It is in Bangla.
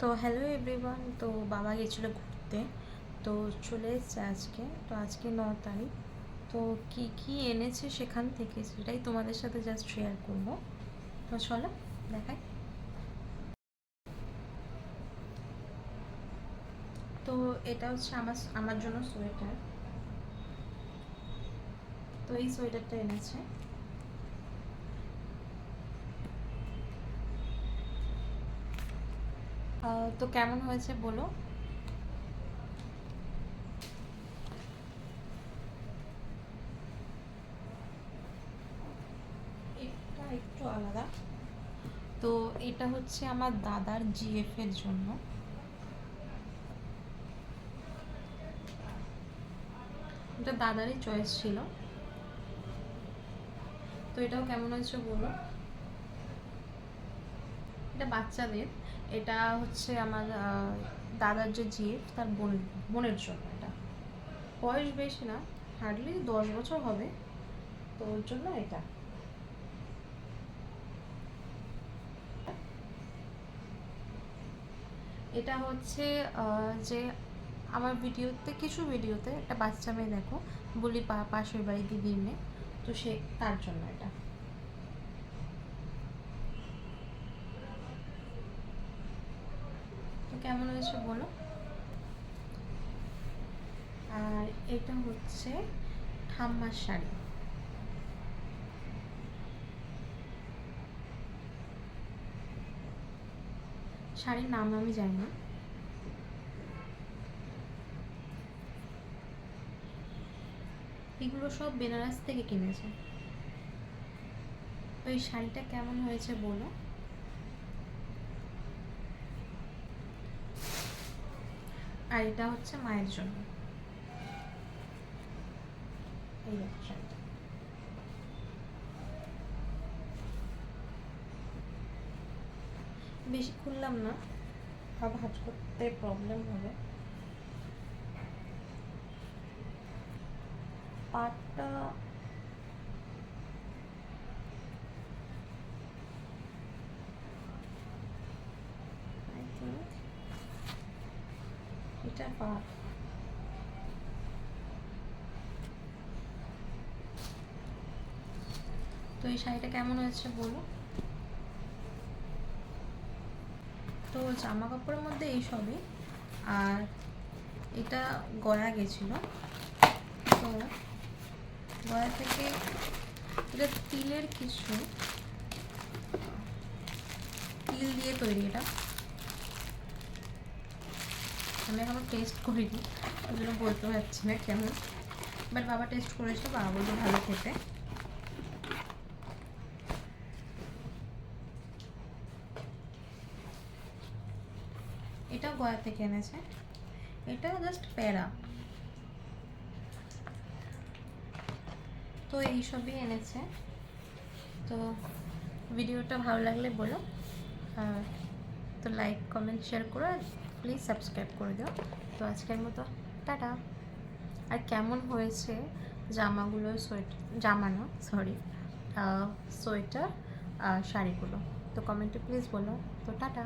তো হ্যালো এভরিওয়ান তো বাবা গেছিল ঘুরতে, তো চলে এসছে আজকে, তো আজকে ন তারিখ, তো কি কি এনেছে সেখান থেকে সেটাই তোমাদের সাথে জাস্ট শেয়ার করব। তো চলো, দেখাই। তো এটা হচ্ছে আমার আমার জন্য সোয়েটার। তো এই সোয়েটারটা এনেছে। তো কেমন হয়েছে বলো? এটা একটু আলাদা। তো এটা হচ্ছে আমার দাদার জিএফ এর জন্য। এটা দাদারই চয়েস ছিল। তো এটাও কেমন হয়েছে বলো? এটা বাচ্চাদের, এটা হচ্ছে আমার দাদার যে জিএফ তার বোন, বোনের জন্য এটা। বয়স বেশি না হার্ডলি দশ বছর হবে, তো ওর জন্য এটা। এটা হচ্ছে যে আমার ভিডিওতে, কিছু ভিডিওতে একটা বাচ্চা মেয়ে দেখো, বলি পা, পাশের বাড়ি দিদির মেয়ে, তো সে তার জন্য এটা। কেমন হয়েছে বলো? আর এটা হচ্ছে ঠাম্মার শাড়ি। শাড়ির নাম আমি জানি না। এগুলো সব বেনারস থেকে কিনেছে। এই শাড়িটা কেমন হয়েছে বলো? এটা হচ্ছে মায়ের জন্য। এই শাড়িটা বেশি খুললাম না সব হাজ করতে প্রবলেম হবে। পাটটা এটা পাট তো এই শাড়িটা কেমন হয়েছে বলো? তো জামা কাপড়ের মধ্যে এই সবই। আর এটা গয়া গেছিল। তো গয়া থেকে এটা তিলের কিছু। তিল দিয়ে তৈরি এটা। আমি এখনও টেস্ট করিনি, ওই জন্য বলতে পারছি না কেমন। বাট বাবা টেস্ট করেছে, বাবা বলল ভালো খেতে। এটাও গয়া থেকে এনেছে। এটা জাস্ট প্যারা তো এইসবই এনেছে। তো ভিডিওটা ভালো লাগলে বলো। আর তো লাইক কমেন্ট শেয়ার করো। আর প্লিজ সাবস্ক্রাইব করে দাও। তো আজকের মতো, টাটা। আর কেমন হয়েছে জামাগুলো সোয়েটার জামা না সরি সোয়েটার আর শাড়িগুলো? তো কমেন্টে প্লিজ বলো। তো টাটা।